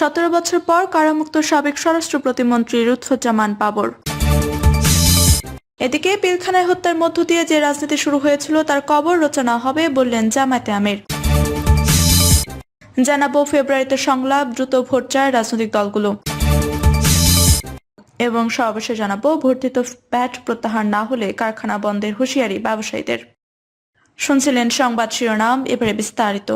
সতেরো বছর পর কারামুক্ত সাবেক স্বরাষ্ট্র প্রতিমন্ত্রী লুৎফুজ্জামান বাবর। এদিকে পিলখানায় হত্যার মধ্য দিয়ে যে রাজনীতি শুরু হয়েছিল তার কবর রচনা হবে বললেন জামায়াতে আমির। জানাব ফেব্রুয়ারিতে সংলাপ, দ্রুত ভোট চায় রাজনৈতিক দলগুলো। এবং সর্বশেষ জানাব, ভর্তিত প্যাট প্রত্যাহার না হলে কারখানা বন্ধের হুঁশিয়ারি ব্যবসায়ীদের। শুনছিলেন সংবাদ শিরোনাম, এবারে বিস্তারিত।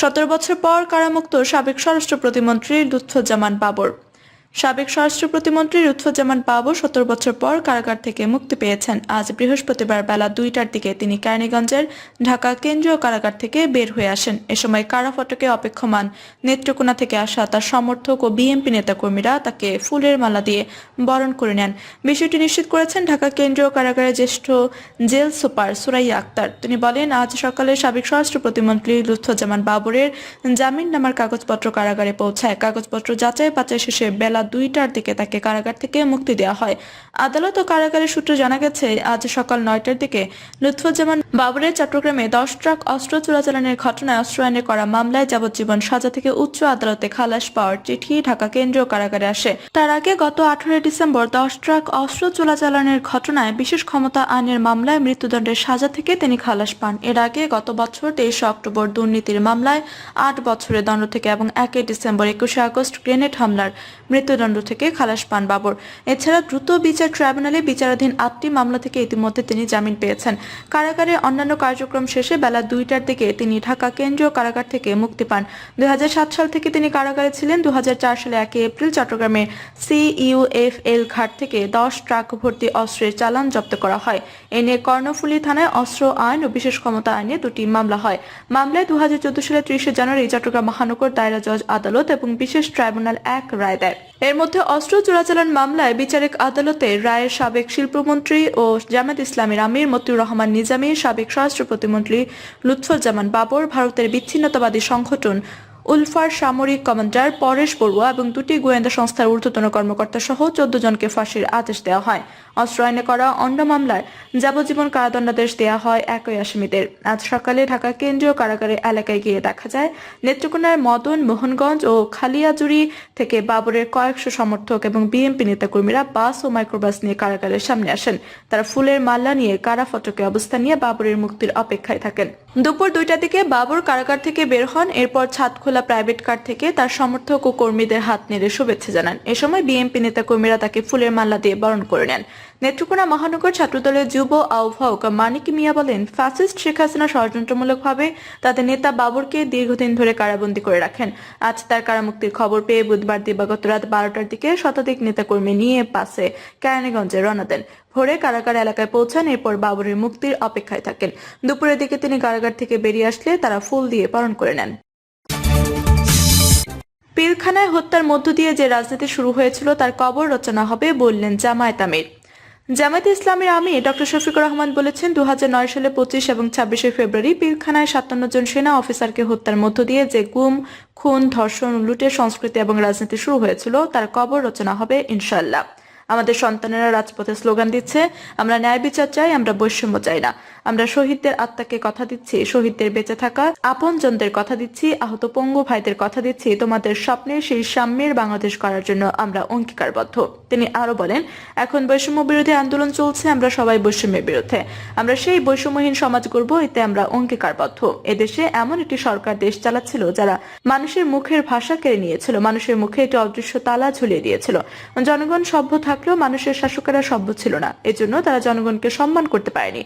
সতেরো বছর পর কারামুক্ত সাবেক স্বরাষ্ট্র প্রতিমন্ত্রী লুৎফুজ্জামান বাবর। সাবেক স্বরাষ্ট্র প্রতিমন্ত্রী লুৎফুজ্জামান বাবর সতেরো বছর পর কারাগার থেকে মুক্তি পেয়েছেন। আজ বৃহস্পতিবার বেলা দুইটার দিকে তিনি কেরানীগঞ্জের ঢাকা কেন্দ্রীয় কারাগার থেকে বের হয়ে আসেন। এ সময় কারা ফটকে অপেক্ষমান নেত্রকোনা থেকে আসা তার সমর্থক ও বিএনপি নেতাকর্মীরা তাকে ফুলের মালা দিয়ে বরণ করে নেন। বিষয়টি নিশ্চিত করেছেন ঢাকা কেন্দ্রীয় কারাগারের জ্যেষ্ঠ জেল সুপার সুরাইয়া আক্তার। তিনি বলেন, আজ সকালে সাবেক স্বরাষ্ট্র প্রতিমন্ত্রী লুৎফুজ্জামান বাবরের জামিন নামার কাগজপত্র কারাগারে পৌঁছায়। কাগজপত্র যাচাই বাছাই শেষে বেলা দুইটার দিকে তাকে কারাগার থেকে মুক্তি দেওয়া হয়। আদালত ও কারাগারের সূত্রে জানা গেছে, আজ সকাল নয়টার দিকে লুৎফুজ্জামান বাবরের চট্টগ্রামে দশ ট্রাক অস্ত্র চোরাচালানের ঘটনায় অস্ত্র আইনে করা মামলায় যাবজ্জীবন সাজা থেকে উচ্চ আদালতে খালাস পাওয়ার চিঠি ঢাকা কেন্দ্রীয় কারাগারে আসে। তার আগে গত আঠারোই ডিসেম্বর দশ ট্রাক অস্ত্র চোরাচালানের ঘটনায় বিশেষ ক্ষমতা আইনের মামলায় মৃত্যুদণ্ডের সাজা থেকে তিনি খালাস পান। এর আগে গত বছর তেইশে অক্টোবর দুর্নীতির মামলায় আট বছরের দণ্ড থেকে এবং একই ডিসেম্বর একুশে আগস্ট গ্রেনেড হামলার মৃত্যুদণ্ড থেকে খালাস পান বাবর। এছাড়া দ্রুত বিচার ট্রাইব্যুনালে বিচারাধীন আটটি মামলা থেকে ইতিমধ্যে তিনি জামিন পেয়েছেন। কারাগারে অন্যান্য কার্যক্রম শেষে বেলা দুইটার দিকে তিনি ঢাকা কেন্দ্রীয় কারাগার থেকে মুক্তি পান। দুই সাল থেকে তিনি কারাগারে ছিলেন। দু সালে একই এপ্রিল চট্টগ্রামের সিইউএফএল ঘাট থেকে দশ ট্রাক ভর্তি অস্ত্রের চালান জব্দ করা হয়। এ নিয়ে কর্ণফুলী থানায় অস্ত্র, আইন ও বিশেষ ক্ষমতা আইনে দুটি মামলা হয়। মামলায় দু সালে ত্রিশে জানুয়ারি চট্টগ্রাম মহানগর দায়রা জজ আদালত এবং বিশেষ ট্রাইব্যুনাল এক রায় দেয়। এর মধ্যে অস্ত্র চোরাচালান মামলায় বিচারিক আদালতে রায়ের সাবেক শিল্পমন্ত্রী ও জামাত ইসলামের আমির মতিউর রহমান নিজামী, সাবেক স্বরাষ্ট্র প্রতিমন্ত্রী লুৎফুজ্জামান বাবর, ভারতের বিচ্ছিন্নতাবাদী সংগঠন উলফার সামরিক কমান্ডার পরেশ বড়ুয়া এবং দুটি গোয়েন্দা সংস্থার ঊর্ধ্বতন কর্মকর্তা সহ চোদ্দ জনকে ফাঁসির আদেশ দেওয়া হয়। অস্ত্র আইনে করা অন্য মামলায় যাবজ্জীবন কারাদণ্ডাদেশ দেওয়া হয় একই আসামিদের। আজ সকালে ঢাকা কেন্দ্রীয় কারাগারে এলাকায় গিয়ে দেখা যায়, নেত্রকোনার মদন মোহনগঞ্জ ও খালিয়াজুড়ি থেকে বাবরের কয়েকশো সমর্থক এবং বিএনপি নেতাকর্মীরা বাস ও মাইক্রোবাস নিয়ে কারাগারের সামনে আসেন। তারা ফুলের মাল্লা নিয়ে কারা ফটকে অবস্থান নিয়ে বাবরের মুক্তির অপেক্ষায় থাকেন। দুপুর দুইটার দিকে বাবর কারাগার থেকে বের হন। এরপর ছাদখোলা প্রাইভেট কার থেকে তার সমর্থক ও কর্মীদের হাত নেড়ে শুভেচ্ছা জানান। এ সময় বিএনপি নেতাকর্মীরা তাকে ফুলের মাল্লা দিয়ে বরণ করে নেন। নেত্রকোনা মহানগর ছাত্রদলের যুব আহ্বায়ক মানিক মিয়া বলেন, ফ্যাসিস্ট শেখ হাসিনা ষড়যন্ত্রমূলকভাবে তাদের নেতা বাবরকে দীর্ঘদিন ধরে কারাবন্দী করে রাখেন। আজ তার কারামুক্তির খবর পেয়ে বুধবার দিবাগত রাত বারোটার দিকে শতাধিক নেতাকর্মী নিয়ে পাশে কেরানীগঞ্জে রওনা দেন। ভোরে কারাগার এলাকায় পৌঁছান, এরপর বাবরের মুক্তির অপেক্ষায় থাকেন। দুপুরের দিকে তিনি কারাগার থেকে বেরিয়ে আসলে তারা ফুল দিয়ে পালন করে নেন। পিলখানায় হত্যার মধ্য দিয়ে যে রাজনীতি শুরু হয়েছিল তার কবর রচনা হবে বললেন জামায়াত আমির। জামায়াতে ইসলামের আমি ডক্টর শফিকুর রহমান বলেছেন, দুহাজার নয় সালে পঁচিশ এবং ছাব্বিশে ফেব্রুয়ারি পীরখানায় সাতান্ন জন সেনা অফিসারকে হত্যার মধ্য দিয়ে যে গুম, খুন, ধর্ষণ, লুটের সংস্কৃতি এবং রাজনীতি শুরু হয়েছিল, তার কবর রচনা হবে ইনশাল্লাহ আমাদের সন্তানেরা রাজপথে স্লোগান দিচ্ছে, আমরা ন্যায় বিচার চাই, আমরা বৈষম্য চাই না। আমরা শহীদদের আত্মাকে কথা দিচ্ছি, শহীদদের বেঁচে থাকা, আপনজনদের কথা দিচ্ছি, আহত পঙ্গু ভাইদের কথা দিচ্ছি, তোমাদের স্বপ্নের সেই সাম্যের বাংলাদেশ করার জন্য আমরা অঙ্গীকারবদ্ধ। তিনি আরও বলেন, এখন বৈষম্য বিরোধী আন্দোলন চলছে, আমরা সবাই বৈষম্যের বিরুদ্ধে। আমরা সেই বৈষম্যহীন সমাজ করব এতে আমরা অঙ্গীকারবদ্ধ। এদেশে এমন একটি সরকার দেশ চালাচ্ছিল, যারা মানুষের মুখের ভাষা কেড়ে নিয়েছিল, মানুষের মুখে একটি অদৃশ্য তালা ঝুলিয়ে দিয়েছিল। জনগণ সভ্য থাকলেও মানুষের শাসকেরা সভ্য ছিল না, এজন্য তারা জনগণকে সম্মান করতে পারেনি।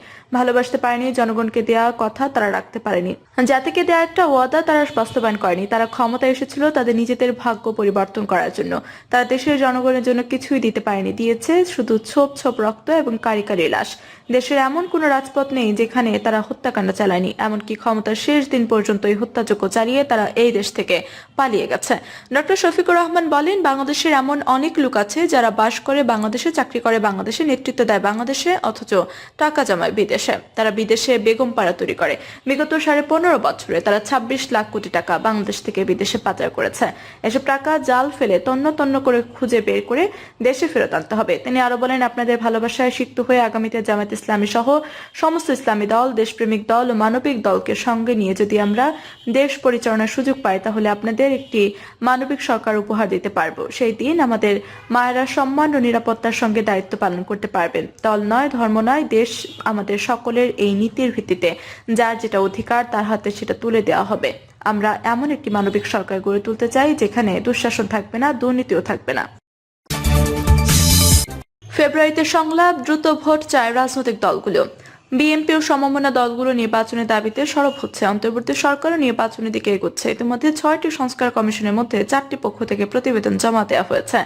ভালোবাসতে পারেনি, জনগণকে দেওয়া কথা তারা রাখতে পারেনি। জাতিকে দেওয়া একটা ওয়াদা তারা বাস্তবায়ন করেনি। তারা ক্ষমতায় এসেছিল তাদের নিজেদের ভাগ্য পরিবর্তন করার জন্য। তারা দেশের জনগণের জন্য কিছুই দিতে পারেনি। দিয়েছে শুধু ছোপ ছোপ রক্ত এবং কারি কারি লাশ। দেশের এমন কোনো রাজপথ নেই যেখানে তারা হত্যাকাণ্ড চালায়নি। এমনকি ক্ষমতার শেষ দিন পর্যন্ত এই হত্যাযজ্ঞ চালিয়ে তারা এই দেশ থেকে পালিয়ে গেছে। ডক্টর শফিকুর রহমান বলেন, বাংলাদেশের এমন অনেক লোক আছে যারা বাস করে বাংলাদেশে, চাকরি করে বাংলাদেশে, নেতৃত্ব দেয় বাংলাদেশে, অথচ টাকা জমায় বিদেশে। তারা বিদেশে বেগম পাড়া তৈরি করে। বিগত সাড়ে পনেরো বছরে তারা ছাব্বিশ লাখ কোটি টাকা বাংলাদেশ থেকে বিদেশে পাচার করেছে। এসব টাকা জাল ফেলে তন্ন তন্ন করে খুঁজে বের করে দেশে ফেরত আনতে হবে। তিনি আরও বলেন, আপনাদের ভালোবাসায় সিক্ত হয়ে আগামীতে জামাত ইসলামী সহ সমস্ত ইসলামী দল, দেশপ্রেমিক দল ও মানবিক দলকে সঙ্গে নিয়ে যদি আমরা দেশ পরিচালনার সুযোগ পাই, তাহলে আপনাদের একটি মানবিক সরকার উপহার দিতে পারব। সেই দিন আমাদের মায়েরা সম্মান ও নিরাপত্তার সঙ্গে দায়িত্ব পালন করতে পারবেন। দল নয়, ধর্ম নয়, দেশ আমাদের সকলের এই নীতির ভিত্তিতে যার যেটা অধিকার তার হাতে সেটা তুলে দেওয়া হবে। আমরা এমন একটি মানবিক সরকার গড়ে তুলতে চাই, যেখানে দুঃশাসন থাকবে না, দুর্নীতিও থাকবে না। ফেব্রুয়ারিতে সংলাপ, দ্রুত ভোট চায় রাজনৈতিক দলগুলো। বিএনপি ও সমমনা দলগুলো নির্বাচনের দাবিতে সরব হচ্ছে। অন্তর্বর্তী সরকারও নির্বাচনের দিকে এগোচ্ছে। ইতিমধ্যে ছয়টি সংস্কার কমিশনের মধ্যে চারটি পক্ষ থেকে প্রতিবেদন জমা দেওয়া হয়েছে।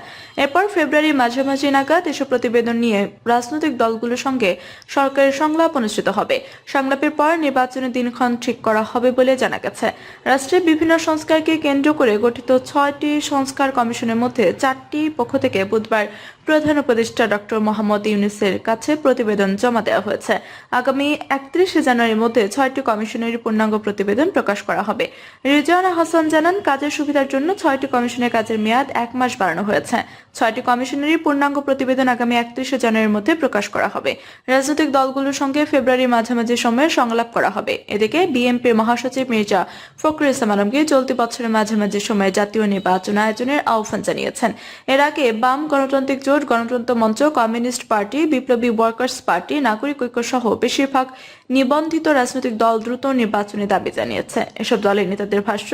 এরপর ফেব্রুয়ারির মাঝামাঝি নাগাদ এসব প্রতিবেদন নিয়ে রাজনৈতিক দলগুলোর সঙ্গে সরকারের সংলাপ অনুষ্ঠিত হবে। সংলাপের পর নির্বাচনের দিনক্ষণ ঠিক করা হবে বলে জানা গেছে। রাষ্ট্রের বিভিন্ন সংস্কারকে কেন্দ্র করে গঠিত ছয়টি সংস্কার কমিশনের মধ্যে চারটি পক্ষ থেকে বুধবার প্রধান উপদেষ্টা ডক্টর মোহাম্মদ ইউনুসের কাছে প্রতিবেদন জমা দেওয়া হয়েছে। আগামী একত্রিশে জানুয়ারির মধ্যে ছয়টি কমিশনের পূর্ণাঙ্গ প্রতিবেদন প্রকাশ করা হবে। রিজওয়ানা হাসান জানান, কাজের সুবিধার জন্য ছয়টি কমিশনের কাজের মেয়াদ এক মাস বাড়ানো হয়েছে। ছয়টি কমিশনেরই পূর্ণাঙ্গ প্রতিবেদন আগামী একত্রিশে জানুয়ারির মধ্যে প্রকাশ করা হবে। রাজনৈতিক দলগুলোর সঙ্গে ফেব্রুয়ারির মাঝামাঝি সময়ে সংলাপ করা হবে। এদিকে বিএনপির মহাসচিব মির্জা ফখরুল ইসলাম আলমগীর চলতি বছরের মাঝামাঝি সময়ে জাতীয় নির্বাচন আয়োজনের আহ্বান জানিয়েছেন। এর আগে বাম গণতান্ত্রিক জোট গণতন্ত্র মঞ্চ কমিউনিস্ট পার্টি বিপ্লবী ওয়ার্কার্স পার্টি নাগরিক ঐক্য সহ বেশিরভাগ নিবন্ধিত রাজনৈতিক দল দ্রুত নির্বাচনের দাবি জানিয়েছে। এসব দলের নেতাদের ভাষ্য,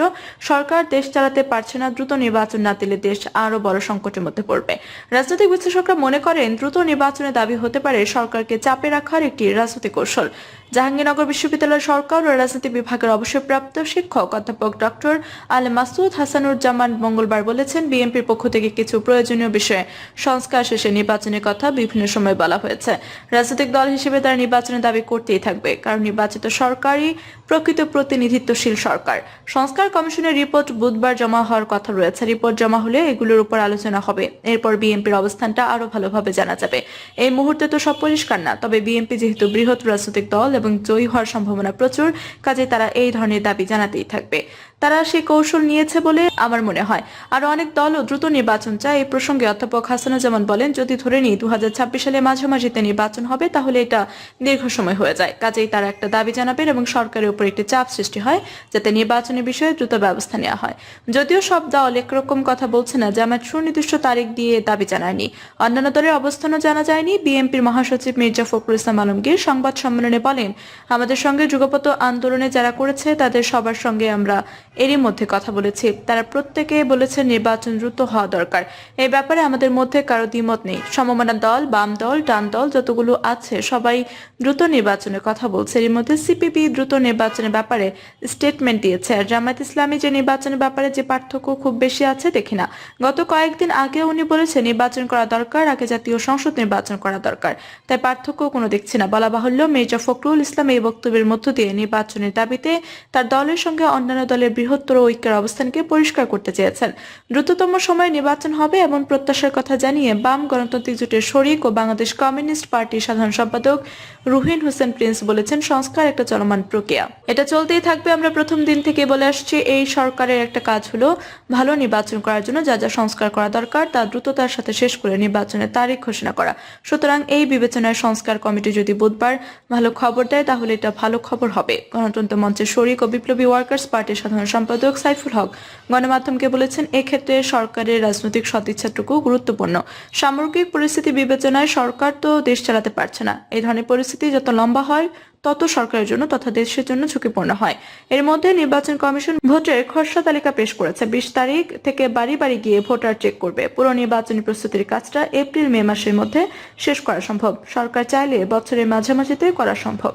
সরকার দেশ চালাতে পারছে না, দ্রুত নির্বাচন না দিলে দেশ আরও বড় সংকটের মধ্যে পড়বে। রাজনৈতিক বিশ্লেষকরা মনে করেন, দ্রুত নির্বাচনের দাবি হতে পারে সরকারকে চাপে রাখার একটি রাজনৈতিক কৌশল। জাহাঙ্গীরনগর বিশ্ববিদ্যালয় সরকার ও রাজনীতি বিভাগের অবসরপ্রাপ্ত শিক্ষক অধ্যাপক ডক্টর আল মাসুদ হাসানুজ্জামান মঙ্গলবার বলেছেন, বিএনপির পক্ষ থেকে কিছু প্রয়োজনীয় বিষয়ে সংস্কার শেষে নির্বাচনের কথা বিভিন্ন সময় বলা হয়েছে। রাজনৈতিক দল হিসেবে তারা নির্বাচনের দাবি করতেই থাকবে। কারণ নির্বাচিত সরকারই প্রকৃত প্রতিনিধিত্বশীল সরকার। সংস্কার কমিশনের রিপোর্ট বুধবার জমা হওয়ার কথা রয়েছে। রিপোর্ট জমা হলে এগুলোর উপর আলোচনা হবে। এরপর বিএনপির অবস্থানটা আরও ভালোভাবে জানা যাবে। এই মুহূর্তে তো সব পরিষ্কার না, তবে বিএনপি যেহেতু বৃহৎ রাজনৈতিক দল এবং জয়ী হওয়ার সম্ভাবনা প্রচুর, কাজে তারা এই ধরনের দাবি জানাতেই থাকবে। তারা সেই কৌশল নিয়েছে বলে আমার মনে হয়। আরও অনেক দলও দ্রুত নির্বাচন চায় এই প্রসঙ্গে অধ্যাপক হাসানা হাসানুজ্জামান বলেন, যদি ধরে নিই দু হাজার ছাব্বিশ সালে মাঝামাঝিতে নির্বাচন হবে, তাহলে এটা দীর্ঘ সময় হয়ে যায়। কাজেই তারা একটা দাবি জানাবেন এবং সরকারের উপর একটি চাপ সৃষ্টি হয় যাতে নির্বাচনের বিষয়ে দ্রুত ব্যবস্থা নেওয়া হয়। যদিও সব দল একরকম কথা বলছে না, জামায়াত সুনির্দিষ্ট তারিখ দিয়ে দাবি জানায়নি। অন্যান্য দলের অবস্থানও জানা যায়নি। বিএনপির মহাসচিব মির্জা ফখরুল ইসলাম আলমগীর সংবাদ সম্মেলনে বলেন, আমাদের সঙ্গে যুগপত আন্দোলনে যারা করেছে, তাদের সবার সঙ্গে আমরা এরই মধ্যে কথা বলেছি। তারা প্রত্যেকে বলেছে নির্বাচন দ্রুত হওয়া দরকার। এই ব্যাপারে আমাদের মধ্যে কারও দ্বিমত নেই। সমমনা দল, বাম দল, ডান দল যতগুলো আছে, সবাই দ্রুত নির্বাচনের কথা বলছে। এর মধ্যে সিপিপি দ্রুত নির্বাচনের ব্যাপারে স্টেটমেন্ট দিয়েছে। আর জামায়াত ইসলামী যে নির্বাচনের ব্যাপারে যে পার্থক্য খুব বেশি আছে, দেখি না। গত কয়েকদিন আগে উনি বলেছে নির্বাচন করা দরকার, আগে জাতীয় সংসদ নির্বাচন করা দরকার। তাই পার্থক্য কোনো দেখছি না। বলা বাহুল্য, মির্জা ফখরুল ইসলাম এই বক্তব্যের মধ্য দিয়ে নির্বাচনের দাবিতে তার দলের সঙ্গে অন্যান্য দলের বৃহত্তর ঐক্যের অবস্থানকে পরিষ্কার করতে চেয়েছেন। দ্রুততম সময়ে নির্বাচন হবে এমন প্রত্যাশার কথা জানিয়ে বাম গণতান্ত্রিক জোটের শরিক ও বাংলাদেশ কমিউনিস্ট পার্টির সাধারণ সম্পাদক রুহিন হোসেন প্রিন্স বলেছেন, সংস্কার একটা চলমান প্রক্রিয়া। এটা চলতেই থাকবে, আমরা প্রথম দিন থেকে বলে আসছি, এই সরকারের একটা কাজ হলো ভালো নির্বাচন করার জন্য যা যা সংস্কার করা দরকার তা দ্রুততার সাথে শেষ করে নির্বাচনের তারিখ ঘোষণা করা। সুতরাং এই বিবেচনায় সংস্কার কমিটি যদি বুধবার ভালো খবর দেয়, তাহলে এটা ভালো খবর হবে। গণতন্ত্র মঞ্চের শরিক ও বিপ্লবী ওয়ার্কার্স পার্টির সাধারণ সম্পাদক সাইফুল হক। গণমাধ্যমকে বলেছেন, এক্ষেত্রে সরকারের রাজনৈতিক সদিচ্ছাটুকু গুরুত্বপূর্ণ। সামগ্রিক পরিস্থিতি বিবেচনায় সরকার তো দেশ চালাতে পারছে না। এই ধরনের পরিস্থিতি যত লম্বা হয়, তত সরকারের জন্য তথা দেশের জন্য ঝুঁকিপূর্ণ হয়। এর মধ্যে নির্বাচন কমিশন ভোটের খসড়া তালিকা পেশ করেছে। বিশ তারিখ থেকে বাড়ি বাড়ি গিয়ে ভোটার চেক করবে। পুরো নির্বাচনী প্রস্তুতির কাজটা এপ্রিল মে মাসের মধ্যে শেষ করা সম্ভব। সরকার চাইলে বছরের মাঝামাঝিতে করা সম্ভব।